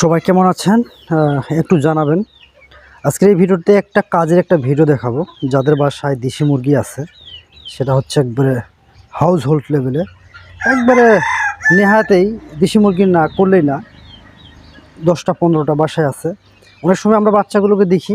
সবাই কেমন আছেন? একটু জানাবেন। আজকের এই ভিডিওতে একটা কাজের একটা ভিডিও দেখাবো, যাদের বাসায় দেশি মুরগি আছে। সেটা হচ্ছে একবারে হাউস হোল্ড লেভেলে একবারে নেহাতেই দেশি মুরগি না করলেই না, দশটা পনেরোটা বাসায় আছে। অনেক সময় আমরা বাচ্চাগুলোকে দেখি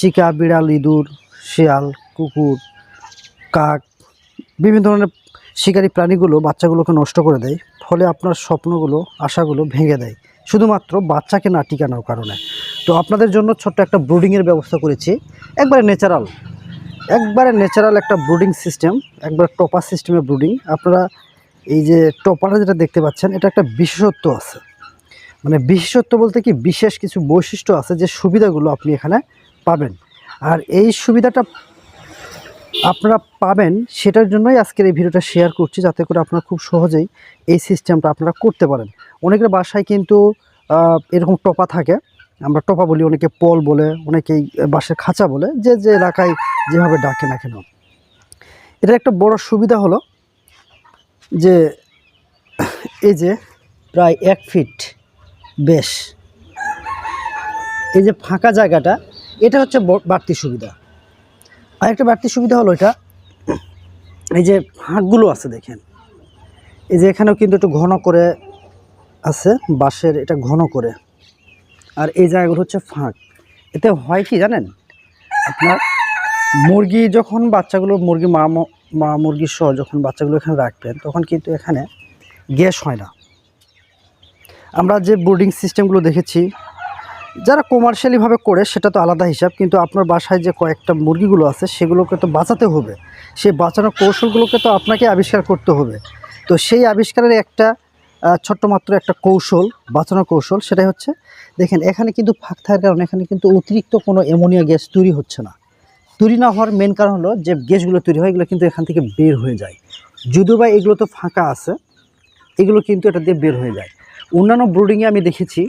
চিকা, বিড়াল, ইঁদুর, শিয়াল, কুকুর, কাক, বিভিন্ন ধরনের শিকারী প্রাণীগুলো বাচ্চাগুলোকে নষ্ট করে দেয়। ফলে আপনার স্বপ্নগুলো, আশাগুলো ভেঙে দেয়। শুধুমাত্র বাচ্চাকে না টিকানোর কারণে। তো আপনাদের জন্য ছোট্ট একটা ব্রুডিংয়ের ব্যবস্থা করেছি। একবারে ন্যাচারাল একবারে ন্যাচারাল একটা ব্রুডিং সিস্টেম একবারে টপার সিস্টেমে ব্রুডিং। আপনারা এই যে টপারে যেটা দেখতে পাচ্ছেন, এটা একটা বিশেষত্ব আছে। মানে বিশেষত্ব বলতে কি, বিশেষ কিছু বৈশিষ্ট্য আছে যে সুবিধাগুলো আপনি এখানে পাবেন। আর এই সুবিধাটা আপনারা পাবেন, সেটার জন্যই আজকের এই ভিডিওটা শেয়ার করছি, যাতে করে আপনারা খুব সহজেই এই সিস্টেমটা আপনারা করতে পারেন। অনেকের বাসায় কিন্তু এরকম টপা থাকে। আমরা টপা বলি, অনেকে পল বলে, অনেকেই বাসের খাঁচা বলে, যে যে এলাকায় যেভাবে ডাকে না কেন। এটার একটা বড় সুবিধা হলো যে, এই যে প্রায় এক ফিট বেশ, এই যে ফাঁকা জায়গাটা, এটা হচ্ছে বাড়তি সুবিধা। আরেকটা বাড়তি সুবিধা হলো এটা, এই যে ফাঁকগুলো আছে দেখেন। এই যে এখানেও কিন্তু একটু ঘন করে আছে, বাঁশের এটা ঘন করে। আর এই জায়গাগুলো হচ্ছে ফাঁক। এতে হয় কি জানেন? আপনার মুরগি যখন বাচ্চাগুলো, মুরগি মা মা মুরগি সহ যখন বাচ্চাগুলো এখানে রাখবেন, তখন কিন্তু এখানে গ্যাস হয় না। আমরা যে বোর্ডিং সিস্টেমগুলো দেখেছি, যারা কমার্শিয়ালিভাবে করে, সেটা তো আলাদা হিসাব, কিন্তু আপনার বাসায় যে কয়েকটা মুরগিগুলো আছে, সেগুলোকে তো বাঁচাতে হবে। সেই বাঁচানোর কৌশলগুলোকে তো আপনাকে আবিষ্কার করতে হবে। তো সেই আবিষ্কারের একটা ছোট্ট মাত্র একটা কৌশল, বাঁচানোর কৌশল, সেটাই হচ্ছে, দেখেন, এখানে কিন্তু ফাঁক থাকার কারণে এখানে কিন্তু অতিরিক্ত কোনো অ্যামোনিয়া গ্যাস তৈরি হচ্ছে না। তৈরি না হওয়ার মেন কারণ হলো যে গ্যাসগুলো তৈরি হয়, এগুলো কিন্তু এখান থেকে বের হয়ে যায়। যদিও বা এগুলো তো ফাঁকা আছে, এগুলো কিন্তু এটা দিয়ে বের হয়ে যায়। অন্যান্য ব্রুডিংয়ে আমি দেখেছি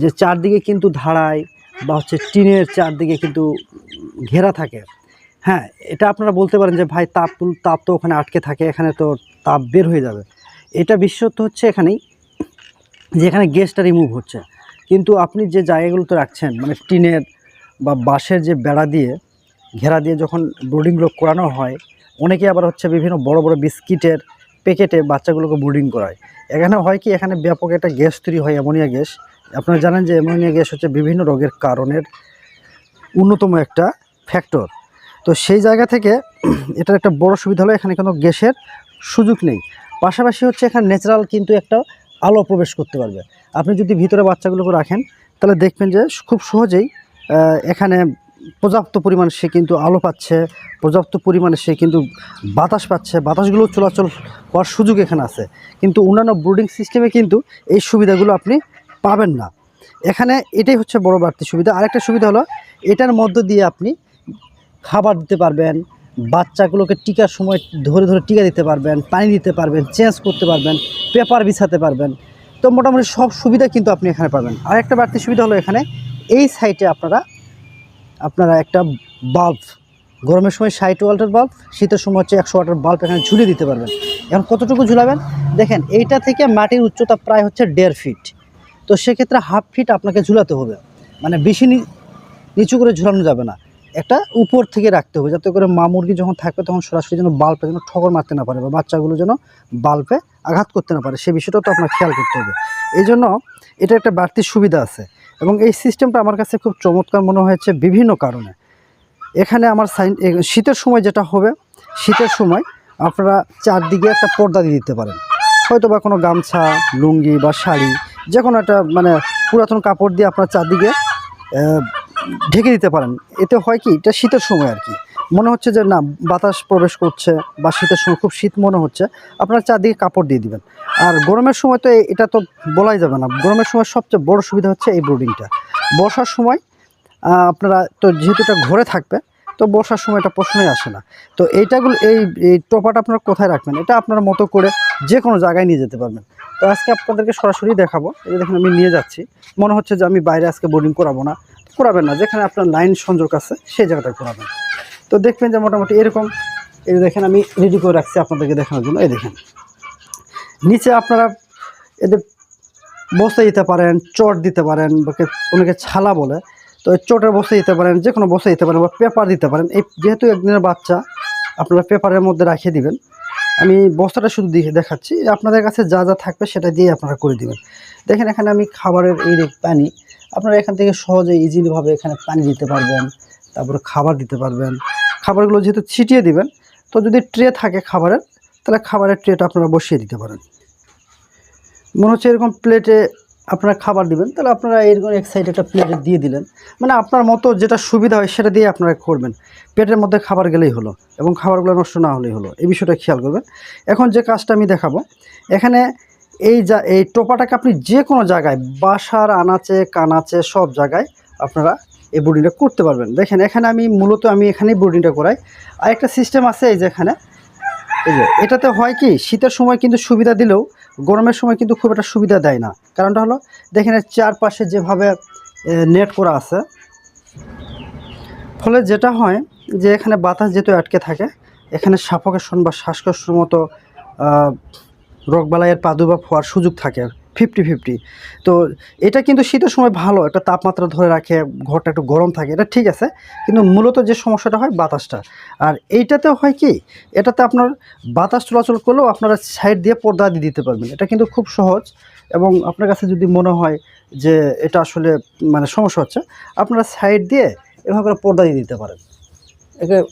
যে চারদিকে কিন্তু ধারায় বা হচ্ছে টিনের চারদিকে কিন্তু ঘেরা থাকে। হ্যাঁ এটা আপনারা বলতে পারেন যে, ভাই, তাপ তাপ তো ওখানে আটকে থাকে, এখানে তো তাপ বের হয়ে যাবে। এটা বিশেষত্ব হচ্ছে এখানেই যে এখানে গ্যাসটা রিমুভ হচ্ছে। কিন্তু আপনি যে জায়গাগুলোতে রাখছেন মানে টিনের বা বাঁশের যে বেড়া দিয়ে, ঘেরা দিয়ে যখন ব্রুডিংগুলো করানো হয়, অনেকে আবার হচ্ছে বিভিন্ন বড় বড় বিস্কিটের প্যাকেটে বাচ্চাগুলোকে ব্রুডিং করায়। এখানে হয় কি, এখানে ব্যাপক একটা গ্যাস তৈরি হয়, অ্যামোনিয়া গ্যাস। আপনারা জানেন যে অ্যামোনিয়া গ্যাস হচ্ছে বিভিন্ন রোগের কারণের অন্যতম একটা ফ্যাক্টর তো সেই জায়গা থেকে এটার একটা বড় সুবিধা হলো এখানে কোনো গ্যাসের সুযোগ নেই। পাশাপাশি হচ্ছে এখানে ন্যাচারাল কিন্তু একটা আলো প্রবেশ করতে পারবে। আপনি যদি ভিতরে বাচ্চাগুলোকে রাখেন, তাহলে দেখবেন যে খুব সহজেই এখানে পর্যাপ্ত পরিমাণে সে কিন্তু আলো পাচ্ছে, পর্যাপ্ত পরিমাণে সে কিন্তু বাতাস পাচ্ছে, বাতাসগুলো চলাচল হওয়ার সুযোগ এখানে আছে। কিন্তু অন্যান্য ব্রুডিং সিস্টেমে কিন্তু এই সুবিধাগুলো আপনি পাবেন না। এখানে এটাই হচ্ছে বড় বাড়তি সুবিধা। আরেকটা সুবিধা হলো, এটার মধ্য দিয়ে আপনি খাবার দিতে পারবেন বাচ্চাগুলোকে টিকার সময় ধরে ধরে টিকা দিতে পারবেন, পানি দিতে পারবেন, চেঞ্জ করতে পারবেন, পেপার বিছাতে পারবেন। তো মোটামুটি সব সুবিধা কিন্তু আপনি এখানে পাবেন। আর একটা বাড়তি সুবিধা হলো এখানে, এই সাইটে আপনারা আপনারা একটা বাল্ব, গরমের সময় ষাট ওয়াটের বাল্ব, শীতের সময় হচ্ছে একশো ওয়াটের বাল্ব এখানে ঝুলিয়ে দিতে পারবেন। এখন কতটুকু ঝুলাবেন? দেখেন, এইটা থেকে মাটির উচ্চতা প্রায় হচ্ছে দেড় ফিট। তো সেক্ষেত্রে হাফ ফিট আপনাকে ঝুলাতে হবে। মানে বেশি নিচু করে ঝুলানো যাবে না। একটা উপর থেকে রাখতে হবে, যাতে করে মা মুরগি যখন থাকবে তখন সরাসরি যেন বাল্বে যেন ঠকর মারতে না পারে বা বাচ্চাগুলো যেন বাল্বে আঘাত করতে না পারে, সে বিষয়টা তো আপনার খেয়াল করতে হবে। এই জন্য এটা একটা বাড়তি সুবিধা আছে এবং এই সিস্টেমটা আমার কাছে খুব চমৎকার মনে হয়েছে বিভিন্ন কারণে। এখানে আমার সাইন শীতের সময় যেটা হবে, শীতের সময় আপনারা চারদিকে একটা পর্দা দিয়ে দিতে পারেন। হয়তো বা কোনো গামছা, লুঙ্গি বা শাড়ি যে কোনো একটা মানে পুরাতন কাপড় দিয়ে আপনার চারদিকে ঢেকে দিতে পারেন। এতে হয় কি? এটা শীতের সময় আর কি। মনে হচ্ছে যে না, বাতাস প্রবেশ করছে বা শীতের সময় খুব শীত মনে হচ্ছে, আপনারা চারদিকে কাপড় দিয়ে দিবেন। আর গরমের সময় তো এটা তো বলাই যাবে না। গরমের সময় সবচেয়ে বড় সুবিধা হচ্ছে এই ব্রুডিংটা বর্ষার সময় আপনারা তো যেহেতু এটা ঘরে থাকবে তো বর্ষার সময় এটা প্রশ্নই আসে না। তো এইটাগুলো এই এই টোপাটা আপনারা কোথায় রাখবেন? এটা আপনার মতো করে যে কোনো জায়গায় নিয়ে যেতে পারবেন। তো আজকে আপনাদেরকে সরাসরি দেখাবো। যে দেখেন আমি নিয়ে যাচ্ছি। মনে হচ্ছে যে আমি বাইরে আজকে বোর্ডিং করাবো না। করাবেন না। যেখানে আপনার লাইন সংযোগ আছে, সেই জায়গাটায় করাবেন তো দেখবেন যে মোটামুটি এরকম, এই দেখেন, আমি রেডি করে রাখছি আপনাদেরকে দেখানোর জন্য। এই দেখেন, নিচে আপনারা এদের বসতে দিতে পারেন, চট দিতে পারেন বা অনেকে ছালা বলে। তো চটের বসতে দিতে পারেন, যে কোনো বসতে দিতে পারেন বা পেপার দিতে পারেন। এই যেহেতু একদিনের বাচ্চা, আপনারা পেপারের মধ্যে রাখিয়ে দিবেন। আমি বস্তাটা শুধু দেখাচ্ছি। আপনাদের কাছে যা যা থাকবে, সেটা দিয়ে আপনারা করে দিবেন। দেখেন, এখানে আমি খাবারের এই পানি আপনারা এখান থেকে সহজে ইজিলিভাবে এখানে পানি দিতে পারবেন, তারপরে খাবার দিতে পারবেন। খাবারগুলো যেহেতু ছিটিয়ে দিবেন, তো যদি ট্রে থাকে খাবারের, তাহলে খাবারের ট্রেটা আপনারা বসিয়ে দিতে পারেন। মনে হচ্ছে এরকম প্লেটে আপনারা খাবার দিবেন, তাহলে আপনারা এরকম এক সাইডে একটা প্লেটে দিয়ে দিলেন। মানে আপনার মতো যেটা সুবিধা হয় সেটা দিয়ে আপনারা করবেন। পেটের মধ্যে খাবার গেলেই হলো এবং খাবারগুলো নষ্ট না হলেই হলো। এই বিষয়টা খেয়াল করবেন। এখন যে কাজটা আমি দেখাবো, এখানে এই যা এই টোপাটাকে আপনি যে কোনো জায়গায়, বাসার আনাচে, কানাচে, সব জায়গায় আপনারা এই বোর্ডিংটা করতে পারবেন। দেখেন, এখানে আমি মূলত আমি এখানেই বোর্ডিংটা করাই। আর একটা সিস্টেম আছে এই যে এখানে। এই যে, এটাতে হয় কি, শীতের সময় কিন্তু সুবিধা দিলেও গরমের সময় কিন্তু খুব একটা সুবিধা দেয় না। কারণটা হলো, দেখেন চারপাশে যেভাবে নেট করা আছে। ফলে যেটা হয় যে, এখানে বাতাস যেহেতু আটকে থাকে, এখানে সাফোকেশন বা শ্বাসকষ্টের মতো রোগবালাইয়ের প্রাদুর্ভাব হওয়ার সুযোগ থাকে ফিফটি ফিফটি তো এটা কিন্তু শীতের সময় ভালো, একটা তাপমাত্রা ধরে রাখে, ঘরটা একটু গরম থাকে, এটা ঠিক আছে। কিন্তু মূলত যে সমস্যাটা হয় বাতাসটা। আর এইটাতে হয় কি, এটাতে আপনার বাতাস চলাচল করলেও আপনারা সাইড দিয়ে পর্দা দিয়ে দিতে পারবেন। এটা কিন্তু খুব সহজ এবং আপনার কাছে যদি মনে হয় যে এটা আসলে মানে সমস্যা হচ্ছে, আপনারা সাইড দিয়ে এভাবে পর্দা দিয়ে দিতে পারেন।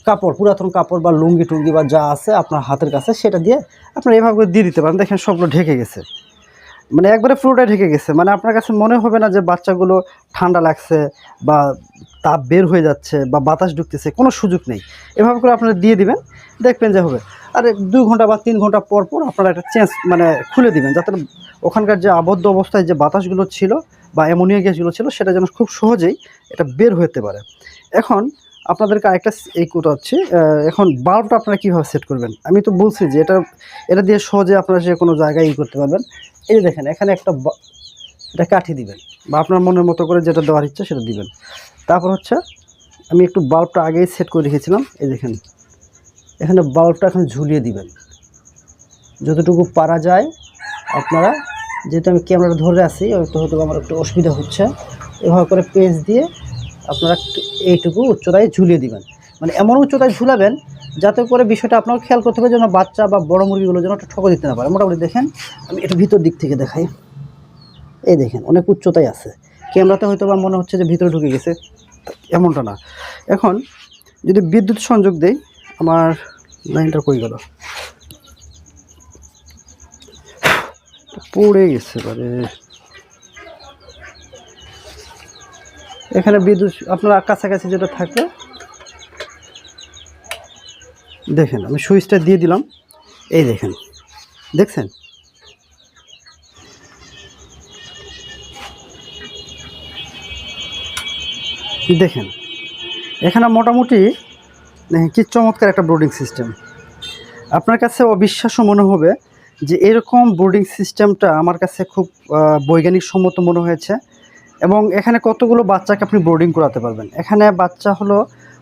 কাপড়, পুরাতন কাপড় বা লুঙ্গি টুঙ্গি বা যা আছে আপনার হাতের কাছে, সেটা দিয়ে আপনারা এভাবে করে দিয়ে দিতে পারেন। দেখেন সবগুলো ঢেকে গেছে। মানে একবারে পুরোটাই ঢেকে গেছে। মানে আপনার কাছে মনে হবে না যে বাচ্চাগুলো ঠান্ডা লাগছে বা তাপ বের হয়ে যাচ্ছে বা বাতাস ঢুকতেছে, কোনো সুযোগ নেই। এভাবে করে আপনারা দিয়ে দিবেন, দেখবেন যে হবে। আর দু ঘণ্টা বা তিন ঘণ্টা পর পর আপনারা একটা চেঞ্জ মানে খুলে দিবেন, যাতে ওখানকার যে আবদ্ধ অবস্থায় যে বাতাসগুলো ছিল বা অ্যামোনিয়া গ্যাসগুলো ছিল, সেটা যেন খুব সহজেই এটা বের হতে পারে। এখন আপনাদেরকে আরেকটা এই কোটা হচ্ছে এখন বাল্বটা আপনারা কীভাবে সেট করবেন? আমি তো বলছি যে এটা এটা দিয়ে সহজে আপনারা যে কোনো জায়গায় ই করতে পারবেন। এই যে দেখেন, এখানে একটা এটা কাঠি দিবেন, বা আপনার মনের মতো করে যেটা দেওয়ার ইচ্ছা সেটা দিবেন। তারপর হচ্ছে, আমি একটু বাল্বটা আগেই সেট করে রেখেছিলাম, এই দেখেন। এখানে বাল্বটা এখন ঝুলিয়ে দিবেন। যতটুকু পারা যায়, আপনারা যেহেতু আমি ক্যামেরাটা ধরে আছি, হয়তো হয়তো আমার একটু অসুবিধা হচ্ছে, এভাবে করে পেজ দিয়ে আপনারা এইটুকু উচ্চতায় ঝুলিয়ে দিবেন। মানে এমন উচ্চতায় ঝুলাবেন যাতে করে বিষয়টা আপনার খেয়াল করতে হবে যেন বাচ্চা বা বড় মুরগিগুলো যেন একটু ঠকে দিতে না পারে। মোটামুটি দেখেন, আমি একটু ভিতর দিক থেকে দেখাই। এই দেখেন, অনেক উচ্চতায় আছে। ক্যামেরাতে হয়তো বা মনে হচ্ছে যে ভিতরে ঢুকে গেছে। এমনটা না। এখন যদি বিদ্যুৎ সংযোগ দেই, আমার লাইনটা কই গেল? পড়ে গেছে মানে এখানে বিদ্যুৎ, আপনার কাছাকাছি যেটা থাকে দেখেন, আমি সুইচটা দিয়ে দিলাম। এই দেখেন, দেখছেন? দেখেন, এখানে মোটামুটি কি চমৎকার একটা বোর্ডিং সিস্টেম। আপনার কাছে অবিশ্বাস্য মনে হবে যে এরকম বোর্ডিং সিস্টেমটা আমার কাছে খুব বৈজ্ঞানিক সম্মত মনে হয়েছে। এবং এখানে কতগুলো বাচ্চাকে আপনি বোর্ডিং করাতে পারবেন? এখানে বাচ্চা হলো,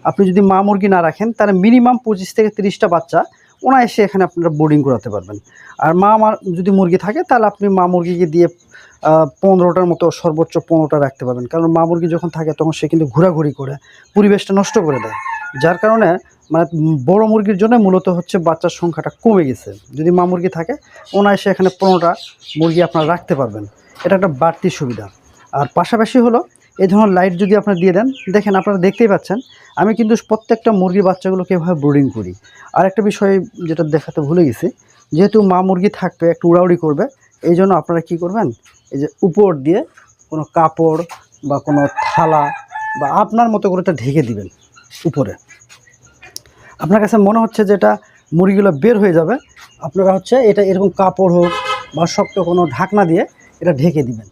আপনি যদি মা মুরগি না রাখেন, তাহলে মিনিমাম পঁচিশ থেকে তিরিশটা বাচ্চা ওনা এসে এখানে আপনারা বোর্ডিং করাতে পারবেন। আর মা আমার যদি মুরগি থাকে, তাহলে আপনি মা মুরগিকে দিয়ে পনেরোটার মতো সর্বোচ্চ পনেরোটা রাখতে পারবেন। কারণ মা মুরগি যখন থাকে, তখন সে কিন্তু ঘোরাঘুরি করে, পরিবেশটা নষ্ট করে দেয়। যার কারণে মানে বড় মুরগির জন্য মূলত হচ্ছে বাচ্চার সংখ্যাটা কমে গেছে। যদি মা মুরগি থাকে ওনা এসে এখানে পনেরোটা মুরগি আপনারা রাখতে পারবেন। এটা একটা বাড়তি সুবিধা। আর পাশাপাশি হলো এই ধরনের লাইট যদি আপনারা দিয়ে দেন, দেখেন আপনারা দেখতেই পাচ্ছেন, আমি কিন্তু প্রত্যেকটা মুরগি বাচ্চাগুলোকে এভাবে ব্রোডিং করি। আর একটা বিষয় যেটা দেখাতে ভুলে গেছি, যেহেতু মা মুরগি থাকবে, একটু উড়াউড়ি করবে, এই জন্য আপনারা কী করবেন, এই যে উপর দিয়ে কোনো কাপড় বা কোনো থালা বা আপনার মতো করে এটা ঢেকে দিবেন উপরে। আপনার কাছে মনে হচ্ছে যে এটা মুরগিগুলো বের হয়ে যাবে, আপনারা হচ্ছে এটা এরকম কাপড় হোক বা শক্ত কোনো ঢাকনা দিয়ে এটা ঢেকে দিবেন।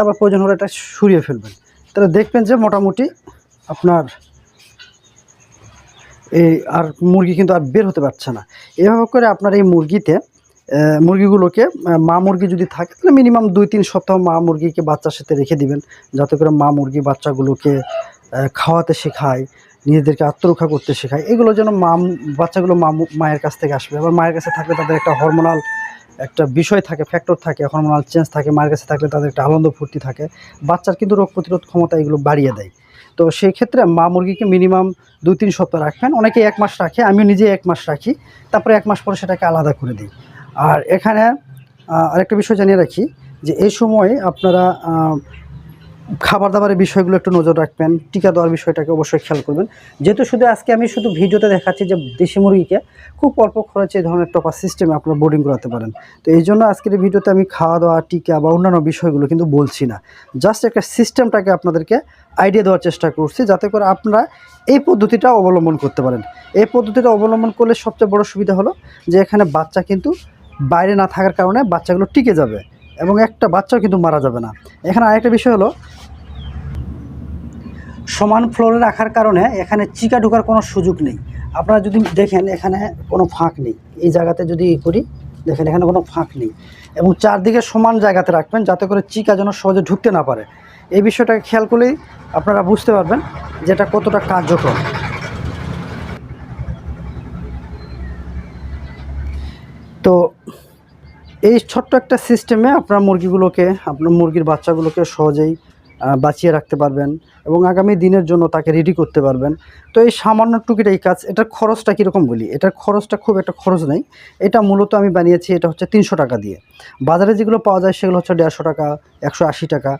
তারপর প্রয়োজন হলে এটা সরিয়ে ফেলবেন। তাহলে দেখবেন যে মোটামুটি আপনার এই আর মুরগি কিন্তু আর বের হতে পারছে না। এভাবে করে আপনার এই মুরগিতে মুরগিগুলোকে মা মুরগি যদি থাকে, তাহলে মিনিমাম দুই তিন সপ্তাহ মা মুরগিকে বাচ্চার সাথে রেখে দিবেন। যাতে করে মা মুরগি বাচ্চাগুলোকে খাওয়াতে শেখায় নিজেদেরকে আত্মরক্ষা করতে শেখায়। এগুলো যেন মা বাচ্চাগুলো মা মায়ের কাছ থেকে আসবে। আবার মায়ের কাছে থাকলে তাদের একটা হরমোনাল একটা বিষয় থাকে ফ্যাক্টর থাকে হরমোনাল চেঞ্জ থাকে, মায়ের কাছে থাকলে তাদের একটা আনন্দ ফুর্তি থাকে। বাচ্চার কিন্তু রোগ প্রতিরোধ ক্ষমতা এগুলো বাড়িয়ে দেয়। তো সেই ক্ষেত্রে মা মুরগিকে মিনিমাম দুই তিন সপ্তাহ রাখবেন। অনেকে এক মাস রাখে আমি নিজে এক মাস রাখি। তারপরে এক মাস পরে সেটাকে আলাদা করে দিই। আর এখানে আরেকটা বিষয় জানিয়ে রাখি যে এই সময় আপনারা খাবার দাবারের বিষয়গুলো একটু নজর রাখবেন, টিকা দেওয়ার বিষয়টাকে অবশ্যই খেয়াল করবেন। যেহেতু শুধু আজকে আমি শুধু ভিডিওতে দেখাচ্ছি যে দেশি মুরগিকে, খুব অল্প খরচে এই ধরনের টপার সিস্টেমে আপনারা বোর্ডিং করাতে পারেন। তো এই জন্য আজকের ভিডিওতে আমি খাওয়া দাওয়া, টিকা বা অন্যান্য বিষয়গুলো কিন্তু বলছি না। জাস্ট একটা সিস্টেমটাকে আপনাদেরকে আইডিয়া দেওয়ার চেষ্টা করছি, যাতে করে আপনারা এই পদ্ধতিটা অবলম্বন করতে পারেন। এই পদ্ধতিটা অবলম্বন করলে সবচেয়ে বড় সুবিধা হলো যে এখানে বাচ্চা কিন্তু বাইরে না থাকার কারণে বাচ্চাগুলো টিকে যাবে। এবং একটা বাচ্চাও কিন্তু মারা যাবে না। এখানে আরেকটা বিষয় হলো, সমান ফ্লোরে রাখার কারণে এখানে চিকা ঢোকার কোনো সুযোগ নেই। আপনারা যদি দেখেন এখানে কোনো ফাঁক নেই। এই জায়গাতে যদি করি, দেখেন এখানে কোনো ফাঁক নেই। এবং চারদিকে সমান জায়গাতে রাখবেন যাতে করে চিকা যেন সহজে ঢুকতে না পারে। এই বিষয়টাকে খেয়াল করলেই আপনারা বুঝতে পারবেন যে এটা কতটা কার্যকর। তো এই ছোট্ট একটা সিস্টেমে আপনার মুরগিগুলোকে, আপনার মুরগির বাচ্চাগুলোকে সহজেই বাঁচিয়ে রাখতে পারবেন এবং আগামী দিনের জন্য তাকে রেডি করতে পারবেন। তো এই সামান্য টুকিটা এই কাজ, এটার খরচটা কীরকম বলি? এটার খরচটা খুব একটা খরচ নেই। এটা মূলত আমি বানিয়েছি, এটা হচ্ছে তিনশো টাকা দিয়ে। বাজারে যেগুলো পাওয়া যায় সেগুলো হচ্ছে দেড়শো টাকা, একশো আশি টাকা।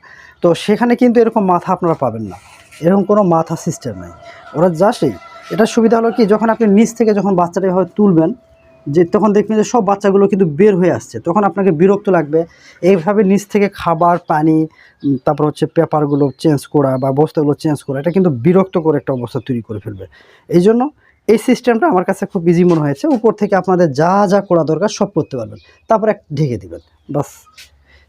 তো সেখানে কিন্তু এরকম মাথা আপনারা পাবেন না। এরকম কোনো মাথা সিস্টেম নেই। ওরা জাস্ট এই, এটার সুবিধা হলো কি, যখন আপনি নিচ থেকে যখন বাচ্চাটা এভাবে তুলবেন যে তখন দেখবেন যে সব বাচ্চাগুলো কিন্তু বের হয়ে আসছে। তখন আপনাকে বিরক্ত লাগবে। এইভাবে নিচ থেকে খাবার, পানি তারপর হচ্ছে পেপারগুলো চেঞ্জ করা বা বস্তাগুলো চেঞ্জ করা, এটা কিন্তু বিরক্ত করে একটা অবস্থা তৈরি করে ফেলবে। এই জন্য এই সিস্টেমটা আমার কাছে খুব ইজি মনে হয়েছে। উপর থেকে আপনাদের যা যা করা দরকার সব করতে পারবেন। তারপর এক ঢেকে দিবেন বাস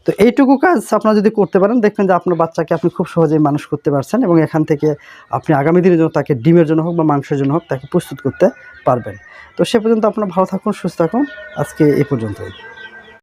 তো এইটুকু কাজ আপনারা যদি করতে পারেন, দেখবেন যে আপনার বাচ্চাকে আপনি খুব সহজেই মানুষ করতে পারছেন এবং এখান থেকে আপনি আগামী দিনের জন্য তাকে ডিমের জন্য হোক বা মাংসের জন্য হোক তাকে প্রস্তুত করতে পারবেন। তো সে পর্যন্ত আপনারা ভালো থাকুন সুস্থ থাকুন। আজকে এই পর্যন্তই।